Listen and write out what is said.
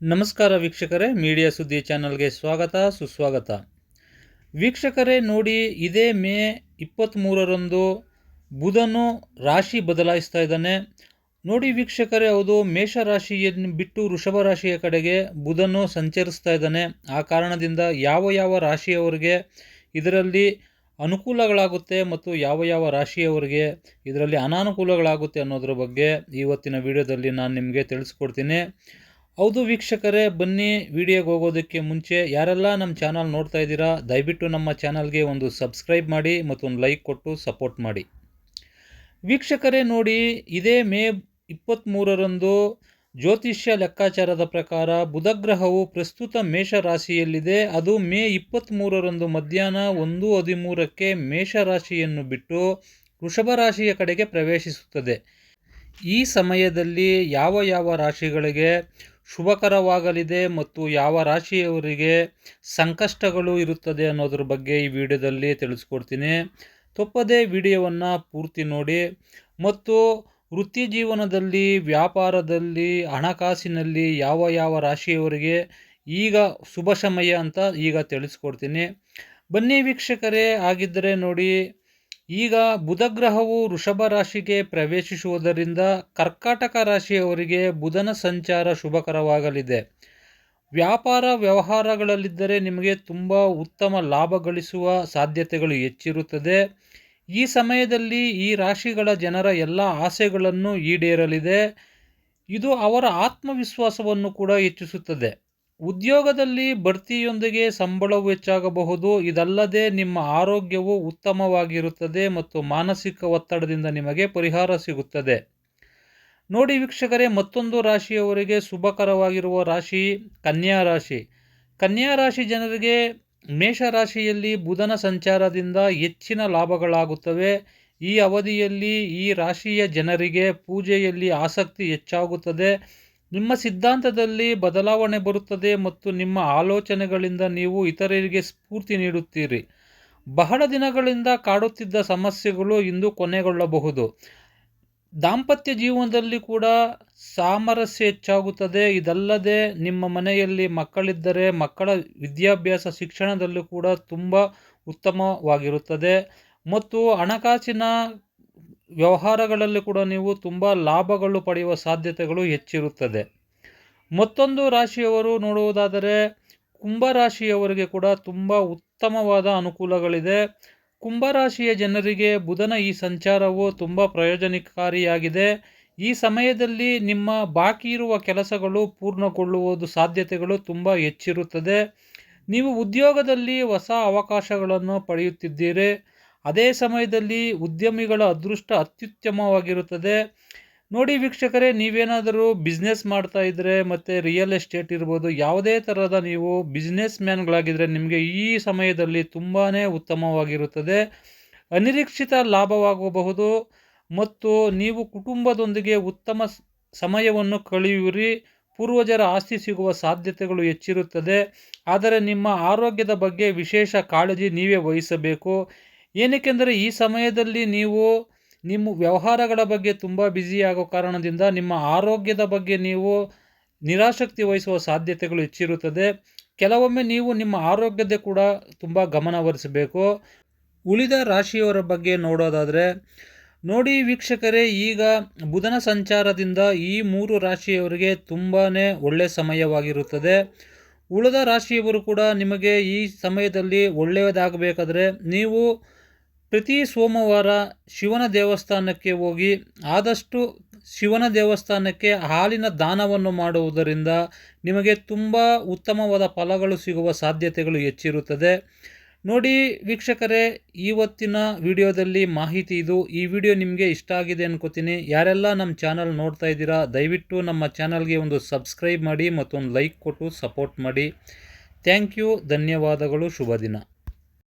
ನಮಸ್ಕಾರ ವೀಕ್ಷಕರೇ, ಮೀಡಿಯಾ ಸುದ್ದಿ ಚಾನಲ್ಗೆ ಸ್ವಾಗತ, ಸುಸ್ವಾಗತ. ವೀಕ್ಷಕರೇ, ನೋಡಿ, ಇದೇ ಮೇ ಇಪ್ಪತ್ತ್ಮೂರರಂದು ಬುಧನು ರಾಶಿ ಬದಲಾಯಿಸ್ತಾ ಇದ್ದಾನೆ. ನೋಡಿ ವೀಕ್ಷಕರೇ, ಹೌದು ಮೇಷರಾಶಿಯನ್ನು ಬಿಟ್ಟು ವೃಷಭ ರಾಶಿಯ ಕಡೆಗೆ ಬುಧನು ಸಂಚರಿಸ್ತಾ ಇದ್ದಾನೆ. ಆ ಕಾರಣದಿಂದ ಯಾವ ಯಾವ ರಾಶಿಯವರಿಗೆ ಇದರಲ್ಲಿ ಅನುಕೂಲಗಳಾಗುತ್ತೆ ಮತ್ತು ಯಾವ ಯಾವ ರಾಶಿಯವರಿಗೆ ಇದರಲ್ಲಿ ಅನಾನುಕೂಲಗಳಾಗುತ್ತೆ ಅನ್ನೋದ್ರ ಬಗ್ಗೆ ಇವತ್ತಿನ ವಿಡಿಯೋದಲ್ಲಿ ನಾನು ನಿಮಗೆ ತಿಳಿಸ್ಕೊಡ್ತೀನಿ. ಹೌದು ವೀಕ್ಷಕರೇ, ಬನ್ನಿ ವಿಡಿಯೋಗೆ ಹೋಗೋದಕ್ಕೆ ಮುಂಚೆ ಯಾರೆಲ್ಲ ನಮ್ಮ ಚಾನಲ್ ನೋಡ್ತಾ ಇದ್ದೀರಾ, ದಯವಿಟ್ಟು ನಮ್ಮ ಚಾನಲ್ಗೆ ಒಂದು ಸಬ್ಸ್ಕ್ರೈಬ್ ಮಾಡಿ ಮತ್ತೊಂದು ಲೈಕ್ ಕೊಟ್ಟು ಸಪೋರ್ಟ್ ಮಾಡಿ. ವೀಕ್ಷಕರೇ, ನೋಡಿ, ಇದೇ ಮೇ ಇಪ್ಪತ್ತ್ಮೂರರಂದು ಜ್ಯೋತಿಷ್ಯ ಲೆಕ್ಕಾಚಾರದ ಪ್ರಕಾರ ಬುಧಗ್ರಹವು ಪ್ರಸ್ತುತ ಮೇಷರಾಶಿಯಲ್ಲಿದೆ. ಅದು ಮೇ ಇಪ್ಪತ್ತ್ಮೂರರಂದು ಮಧ್ಯಾಹ್ನ ಒಂದು ಹದಿಮೂರಕ್ಕೆ ಮೇಷರಾಶಿಯನ್ನು ಬಿಟ್ಟು ವೃಷಭ ರಾಶಿಯ ಕಡೆಗೆ ಪ್ರವೇಶಿಸುತ್ತದೆ. ಈ ಸಮಯದಲ್ಲಿ ಯಾವ ಯಾವ ರಾಶಿಗಳಿಗೆ ಶುಭಕರವಾಗಲಿದೆ ಮತ್ತು ಯಾವ ರಾಶಿಯವರಿಗೆ ಸಂಕಷ್ಟಗಳು ಇರುತ್ತದೆ ಅನ್ನೋದ್ರ ಬಗ್ಗೆ ಈ ವಿಡಿಯೋದಲ್ಲಿ ತಿಳಿಸ್ಕೊಡ್ತೀನಿ. ತಪ್ಪದೇ ವಿಡಿಯೋವನ್ನು ಪೂರ್ತಿ ನೋಡಿ ಮತ್ತು ವೃತ್ತಿ ಜೀವನದಲ್ಲಿ, ವ್ಯಾಪಾರದಲ್ಲಿ, ಹಣಕಾಸಿನಲ್ಲಿ ಯಾವ ಯಾವ ರಾಶಿಯವರಿಗೆ ಈಗ ಶುಭ ಸಮಯ ಅಂತ ಈಗ ತಿಳಿಸ್ಕೊಡ್ತೀನಿ. ಬನ್ನಿ ವೀಕ್ಷಕರೇ ಆಗಿದ್ದರೆ ನೋಡಿ ಈಗ ಬುಧಗ್ರಹವು ವೃಷಭ ರಾಶಿಗೆ ಪ್ರವೇಶಿಸುವುದರಿಂದ ಕರ್ಕಾಟಕ ರಾಶಿಯವರಿಗೆ ಬುಧನ ಸಂಚಾರ ಶುಭಕರವಾಗಲಿದೆ. ವ್ಯಾಪಾರ ವ್ಯವಹಾರಗಳಲ್ಲಿದ್ದರೆ ನಿಮಗೆ ತುಂಬ ಉತ್ತಮ ಲಾಭ ಗಳಿಸುವ ಸಾಧ್ಯತೆಗಳು ಹೆಚ್ಚಿರುತ್ತದೆ. ಈ ಸಮಯದಲ್ಲಿ ಈ ರಾಶಿಗಳ ಜನರ ಎಲ್ಲ ಆಸೆಗಳನ್ನು ಈಡೇರಲಿದೆ. ಇದು ಅವರ ಆತ್ಮವಿಶ್ವಾಸವನ್ನು ಕೂಡ ಹೆಚ್ಚಿಸುತ್ತದೆ. ಉದ್ಯೋಗದಲ್ಲಿ ಬಡ್ತಿಯೊಂದಿಗೆ ಸಂಬಳವು ಹೆಚ್ಚಾಗಬಹುದು. ಇದಲ್ಲದೆ ನಿಮ್ಮ ಆರೋಗ್ಯವು ಉತ್ತಮವಾಗಿರುತ್ತದೆ ಮತ್ತು ಮಾನಸಿಕ ಒತ್ತಡದಿಂದ ನಿಮಗೆ ಪರಿಹಾರ ಸಿಗುತ್ತದೆ. ನೋಡಿ ವೀಕ್ಷಕರೇ, ಮತ್ತೊಂದು ರಾಶಿಯವರಿಗೆ ಶುಭಕರವಾಗಿರುವ ರಾಶಿ ಕನ್ಯಾ ರಾಶಿ. ಕನ್ಯಾ ರಾಶಿ ಜನರಿಗೆ ಮೇಷರಾಶಿಯಲ್ಲಿ ಬುಧನ ಸಂಚಾರದಿಂದ ಹೆಚ್ಚಿನ ಲಾಭಗಳಾಗುತ್ತವೆ. ಈ ಅವಧಿಯಲ್ಲಿ ಈ ರಾಶಿಯ ಜನರಿಗೆ ಪೂಜೆಯಲ್ಲಿ ಆಸಕ್ತಿ ಹೆಚ್ಚಾಗುತ್ತದೆ. ನಿಮ್ಮ ಸಿದ್ಧಾಂತದಲ್ಲಿ ಬದಲಾವಣೆ ಬರುತ್ತದೆ ಮತ್ತು ನಿಮ್ಮ ಆಲೋಚನೆಗಳಿಂದ ನೀವು ಇತರರಿಗೆ ಸ್ಫೂರ್ತಿ ನೀಡುತ್ತೀರಿ. ಬಹಳ ದಿನಗಳಿಂದ ಕಾಡುತ್ತಿದ್ದ ಸಮಸ್ಯೆಗಳು ಇಂದು ಕೊನೆಗೊಳ್ಳಬಹುದು. ದಾಂಪತ್ಯ ಜೀವನದಲ್ಲಿ ಕೂಡ ಸಾಮರಸ್ಯ ಹೆಚ್ಚಾಗುತ್ತದೆ. ಇದಲ್ಲದೆ ನಿಮ್ಮ ಮನೆಯಲ್ಲಿ ಮಕ್ಕಳಿದ್ದರೆ ಮಕ್ಕಳ ವಿದ್ಯಾಭ್ಯಾಸ ಶಿಕ್ಷಣದಲ್ಲೂ ಕೂಡ ತುಂಬ ಉತ್ತಮವಾಗಿರುತ್ತದೆ. ಮತ್ತು ಹಣಕಾಸಿನ ವ್ಯವಹಾರಗಳಲ್ಲಿ ಕೂಡ ನೀವು ತುಂಬ ಲಾಭಗಳು ಪಡೆಯುವ ಸಾಧ್ಯತೆಗಳು ಹೆಚ್ಚಿರುತ್ತದೆ. ಮತ್ತೊಂದು ರಾಶಿಯವರು ನೋಡುವುದಾದರೆ ಕುಂಭರಾಶಿಯವರಿಗೆ ಕೂಡ ತುಂಬ ಉತ್ತಮವಾದ ಅನುಕೂಲಗಳಿದೆ. ಕುಂಭರಾಶಿಯ ಜನರಿಗೆ ಬುಧನ ಈ ಸಂಚಾರವು ತುಂಬ ಪ್ರಯೋಜನಕಾರಿಯಾಗಿದೆ. ಈ ಸಮಯದಲ್ಲಿ ನಿಮ್ಮ ಬಾಕಿ ಇರುವ ಕೆಲಸಗಳು ಪೂರ್ಣಗೊಳ್ಳುವುದು ಸಾಧ್ಯತೆಗಳು ತುಂಬ ಹೆಚ್ಚಿರುತ್ತದೆ. ನೀವು ಉದ್ಯೋಗದಲ್ಲಿ ಹೊಸ ಅವಕಾಶಗಳನ್ನು ಪಡೆಯುತ್ತಿದ್ದೀರಿ. ಅದೇ ಸಮಯದಲ್ಲಿ ಉದ್ಯಮಿಗಳ ಅದೃಷ್ಟ ಅತ್ಯುತ್ತಮವಾಗಿರುತ್ತದೆ. ನೋಡಿ ವೀಕ್ಷಕರೇ, ನೀವೇನಾದರೂ ಬಿಸ್ನೆಸ್ ಮಾಡ್ತಾ ಇದ್ದರೆ ಮತ್ತು ರಿಯಲ್ ಎಸ್ಟೇಟ್ ಇರ್ಬೋದು, ಯಾವುದೇ ಥರದ ನೀವು ಬಿಸ್ನೆಸ್ ಮ್ಯಾನ್ಗಳಾಗಿದ್ದರೆ ನಿಮಗೆ ಈ ಸಮಯದಲ್ಲಿ ತುಂಬಾ ಉತ್ತಮವಾಗಿರುತ್ತದೆ. ಅನಿರೀಕ್ಷಿತ ಲಾಭವಾಗಬಹುದು ಮತ್ತು ನೀವು ಕುಟುಂಬದೊಂದಿಗೆ ಉತ್ತಮ ಸಮಯವನ್ನು ಕಳೆಯುವಿರಿ. ಪೂರ್ವಜರ ಆಸ್ತಿ ಸಿಗುವ ಸಾಧ್ಯತೆಗಳು ಹೆಚ್ಚಿರುತ್ತದೆ. ಆದರೆ ನಿಮ್ಮ ಆರೋಗ್ಯದ ಬಗ್ಗೆ ವಿಶೇಷ ಕಾಳಜಿ ನೀವೇ ವಹಿಸಬೇಕು. ಏನಕ್ಕೆಂದರೆ ಈ ಸಮಯದಲ್ಲಿ ನೀವು ನಿಮ್ಮ ವ್ಯವಹಾರಗಳ ಬಗ್ಗೆ ತುಂಬ ಆಗೋ ಕಾರಣದಿಂದ ನಿಮ್ಮ ಆರೋಗ್ಯದ ಬಗ್ಗೆ ನೀವು ನಿರಾಸಕ್ತಿ ವಹಿಸುವ ಸಾಧ್ಯತೆಗಳು ಹೆಚ್ಚಿರುತ್ತದೆ. ಕೆಲವೊಮ್ಮೆ ನೀವು ನಿಮ್ಮ ಆರೋಗ್ಯದ ಕೂಡ ತುಂಬ ಗಮನಹರಿಸಬೇಕು ಉಳಿದ ರಾಶಿಯವರ ಬಗ್ಗೆ ನೋಡೋದಾದರೆ, ನೋಡಿ ವೀಕ್ಷಕರೇ, ಈಗ ಬುಧನ ಸಂಚಾರದಿಂದ ಈ ಮೂರು ರಾಶಿಯವರಿಗೆ ತುಂಬಾ ಒಳ್ಳೆಯ ಸಮಯವಾಗಿರುತ್ತದೆ. ಉಳಿದ ರಾಶಿಯವರು ಕೂಡ ನಿಮಗೆ ಈ ಸಮಯದಲ್ಲಿ ಒಳ್ಳೆಯದಾಗಬೇಕಾದ್ರೆ ನೀವು ಪ್ರತಿ ಸೋಮವಾರ ಶಿವನ ದೇವಸ್ಥಾನಕ್ಕೆ ಹೋಗಿ ಆದಷ್ಟು ಶಿವನ ದೇವಸ್ಥಾನಕ್ಕೆ ಹಾಲಿನ ದಾನವನ್ನು ಮಾಡುವುದರಿಂದ ನಿಮಗೆ ತುಂಬ ಉತ್ತಮವಾದ ಫಲಗಳು ಸಿಗುವ ಸಾಧ್ಯತೆಗಳು ಹೆಚ್ಚಿರುತ್ತದೆ. ನೋಡಿ ವೀಕ್ಷಕರೇ ಇವತ್ತಿನ ವಿಡಿಯೋದಲ್ಲಿ ಮಾಹಿತಿ ಇದು. ಈ ವಿಡಿಯೋ ನಿಮಗೆ ಇಷ್ಟ ಆಗಿದೆ ಅನ್ಕೋತೀನಿ. ಯಾರೆಲ್ಲ ನಮ್ಮ ಚಾನಲ್ ನೋಡ್ತಾ ಇದ್ದೀರಾ, ದಯವಿಟ್ಟು ನಮ್ಮ ಚಾನಲ್ಗೆ ಒಂದು ಸಬ್ಸ್ಕ್ರೈಬ್ ಮಾಡಿ ಮತ್ತೊಂದು ಲೈಕ್ ಕೊಟ್ಟು ಸಪೋರ್ಟ್ ಮಾಡಿ. ಥ್ಯಾಂಕ್ ಯು, ಧನ್ಯವಾದಗಳು ಶುಭ ದಿನ